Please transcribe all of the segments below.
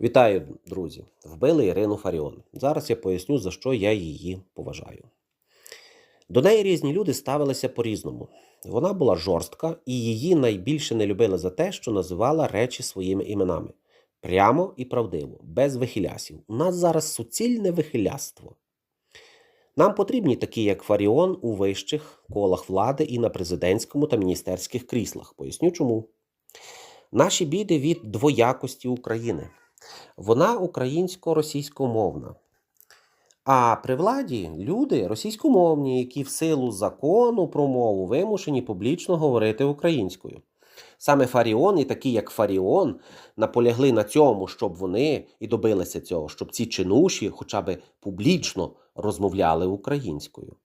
Вітаю, друзі! Вбили Ірину Фаріон. Зараз я поясню, за що я її поважаю. До неї різні люди ставилися по-різному. Вона була жорстка, і її найбільше не любили за те, що називала речі своїми іменами. Прямо і правдиво, без вихилясів. У нас зараз суцільне вихиляство. Нам потрібні такі, як Фаріон, у вищих колах влади і на президентському та міністерських кріслах. Поясню чому. Наші біди від двоякості України. Вона українсько-російськомовна. А при владі люди російськомовні, які в силу закону про мову вимушені публічно говорити українською. Саме Фаріон і такі, як Фаріон, наполягли на цьому, щоб вони і добилися цього, щоб ці чинуші хоча б публічно розмовляли українською.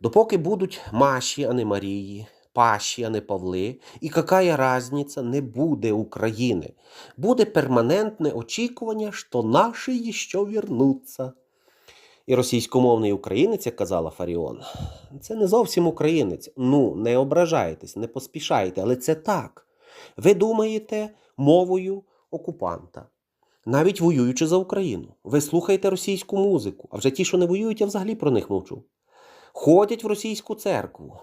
Допоки будуть Маші, а не Марії, Паші, а не Павли, і какая разниця, не буде України. Буде перманентне очікування, що наші ще вернуться. І російськомовний українець, як казала Фаріон, це не зовсім українець. Ну, не ображайтесь, не поспішайте, але це так. Ви думаєте мовою окупанта, навіть воюючи за Україну. Ви слухаєте російську музику, а вже ті, що не воюють, я взагалі про них мовчу. Ходять в російську церкву,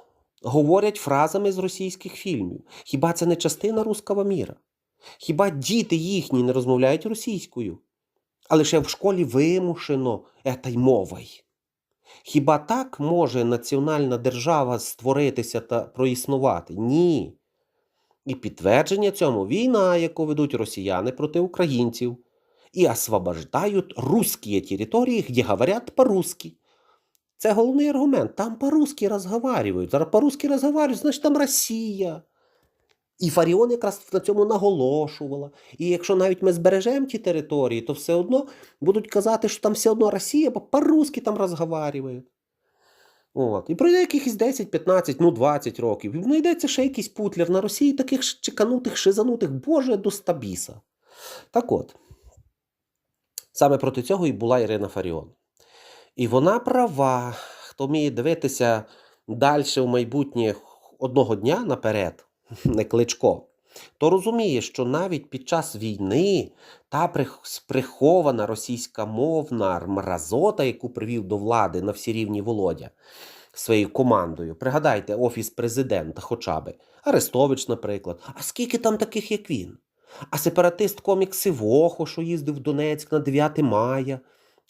говорять фразами з російських фільмів. Хіба це не частина руского міра? Хіба діти їхні не розмовляють російською? А лише в школі вимушено етай мовою. Хіба так може національна держава створитися та проіснувати? Ні. І підтвердження цьому війна, яку ведуть росіяни проти українців, і освобождають русські території, де говорять по-русски. Це головний аргумент. Там по-русски розговарюють. Зараз по-русски розговарюють, значить там Росія. І Фаріон якраз на цьому наголошувала. І якщо навіть ми збережемо ті території, то все одно будуть казати, що там все одно Росія, бо по-русски там розговарюють. От. І пройде якихось 10, 15, ну 20 років. І знайдеться ще якийсь путлер на Росії, таких чеканутих, шизанутих, Боже, до стабіса. Так от, саме проти цього і була Ірина Фаріон. І вона права, хто вміє дивитися далі в майбутнє одного дня наперед, не кличко, то розуміє, що навіть під час війни та прих- прихована російська мовна мразота, яку привів до влади на всі рівні Володя своєю командою. Пригадайте, офіс президента, хоча би. Арестович, наприклад. А скільки там таких, як він? А сепаратист комік Сивохо, що їздив в Донецьк на 9 мая,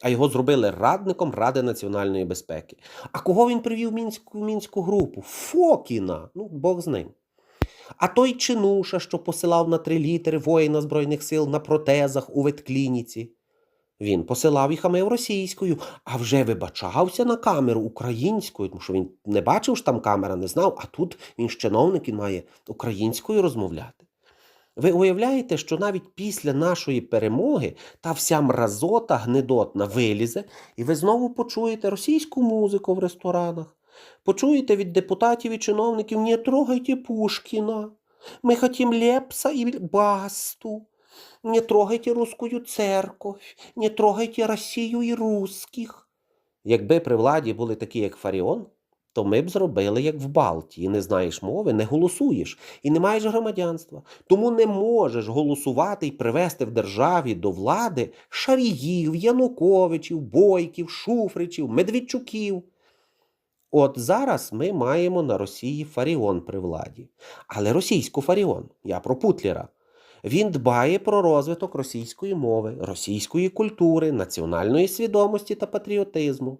а його зробили радником Ради національної безпеки. А кого він привів в мінську, мінську групу? Фокіна. Ну, Бог з ним. А той чинуша, що посилав на три літери воїна Збройних сил на протезах у ветклініці. Він посилав їх хамив російською, а вже вибачався на камеру українською, тому що він не бачив, що там камера не знав, а тут він ж чиновник він має українською розмовляти. Ви уявляєте, що навіть після нашої перемоги та вся мразота гнедотна вилізе, і ви знову почуєте російську музику в ресторанах, почуєте від депутатів і чиновників «Не трогайте Пушкіна, ми хотім Лепса і Басту, не трогайте русскую церковь, не трогайте Росію і русських». Якби при владі були такі, як Фаріон, то ми б зробили, як в Балтії. Не знаєш мови, не голосуєш і не маєш громадянства. Тому не можеш голосувати і привести в державі до влади Шаріїв, Януковичів, Бойків, Шуфричів, Медведчуків. От зараз ми маємо на Росії Фаріон при владі. Але російську Фаріон, я про Путлера. Він дбає про розвиток російської мови, російської культури, національної свідомості та патріотизму.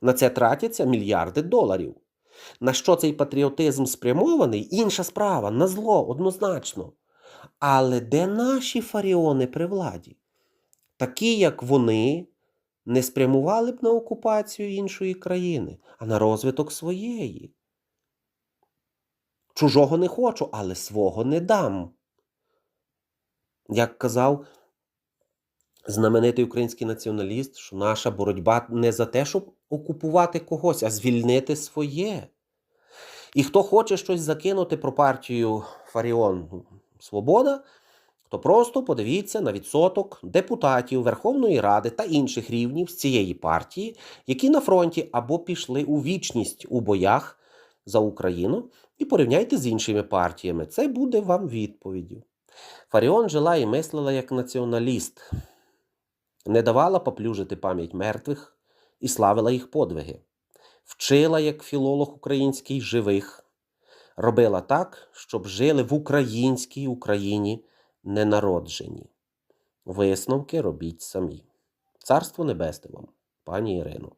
На це тратяться мільярди доларів. На що цей патріотизм спрямований? Інша справа, на зло, однозначно. Але де наші фаріони при владі? Такі, як вони, не спрямували б на окупацію іншої країни, а на розвиток своєї. Чужого не хочу, але свого не дам. Як казав знаменитий український націоналіст, що наша боротьба не за те, щоб окупувати когось, а звільнити своє. І хто хоче щось закинути про партію Фаріон Свобода, то просто подивіться на відсоток депутатів Верховної Ради та інших рівнів з цієї партії, які на фронті або пішли у вічність у боях за Україну, і порівняйте з іншими партіями. Це буде вам відповіддю. Фаріон жила і мислила як націоналіст, не давала поплюжити пам'ять мертвих і славила їх подвиги, вчила як філолог український живих, робила так, щоб жили в українській Україні ненароджені. Висновки робіть самі. Царство небесне вам, пані Ірино.